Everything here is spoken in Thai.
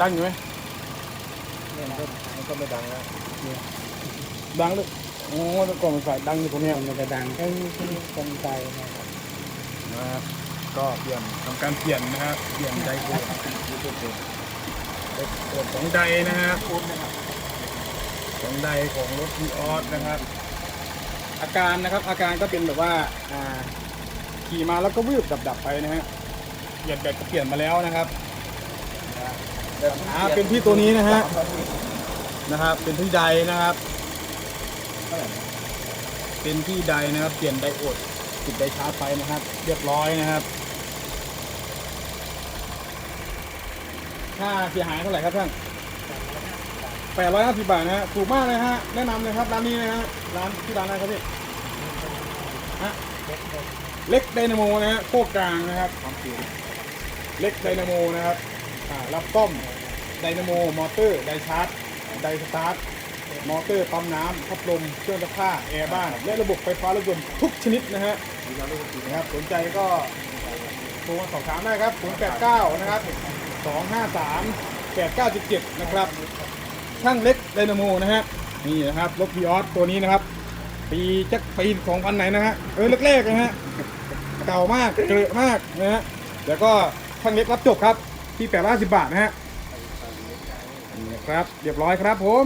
ดังอยู่ไหมเนี่ยมันก็มันก็ไม่ดังแล้วดังเลยโอ้แต่ก่อนมันใส่ดังอยู่ตรงเนี้ยมันจะดังแค่ที่ตรงใจนะครับนะครับก็เปลี่ยนทำการเปลี่ยนนะครับเปลี่ยนไดโกดกดของไดนะฮะของไดของรถพีออสนะครับ อาการนะครับ อาการก็เป็นแบบว่าอ่าขี่มาแล้วก็วืบดับๆไปนะฮะเปลี่ยนแบตก็เปลี่ยนมาแล้วนะครับ อ่าเป็นที่ตัวนี้นะฮะนะครับ เป็นที่ไดนะครับ เป็นที่ไดนะครับ เปลี่ยนไดโอดติดไดชาร์จไปนะครับ เรียบร้อยนะครับ ค่าเสียหายเท่าไหร่ครับท่านแปดร้อยห้าสิบบาทนะฮะ ถูกมากเลยฮะ แนะนำเลยครับร้านนี้นะฮะ ร้านที่ร้านอะไรครับพี่ฮะเล็กไดนาโมนะฮะ โคกกลางนะครับ เล็กไดนาโมนะครับ อ่ารับต้มไดนาโม มอเตอร์ ไดชาร์จ ไดสตาร์ท มอเตอร์ ปั๊มน้ำพัดลม เครื่องซักผ้า แอร์บ้าน และระบบไฟฟ้ารถยนต์ทุกชนิดนะฮะนะครับ สนใจก็โทรมาสอบถามได้ครับ 089 นะครับ 253 8977นะครับ ช่างเล็กไดนาโมนะฮะ นี่นะครับรถพีออสตัวนี้นะครับ ปีจักปี2000ไหนนะฮะ เออแรกๆนะฮะ เก่ามาก เกลือะมากนะฮะ แล้วก็ช่างเล็กรับจบครับ ที่แปดห้าสิบบาทนะฮะนี่นะครับ เรียบร้อยครับผม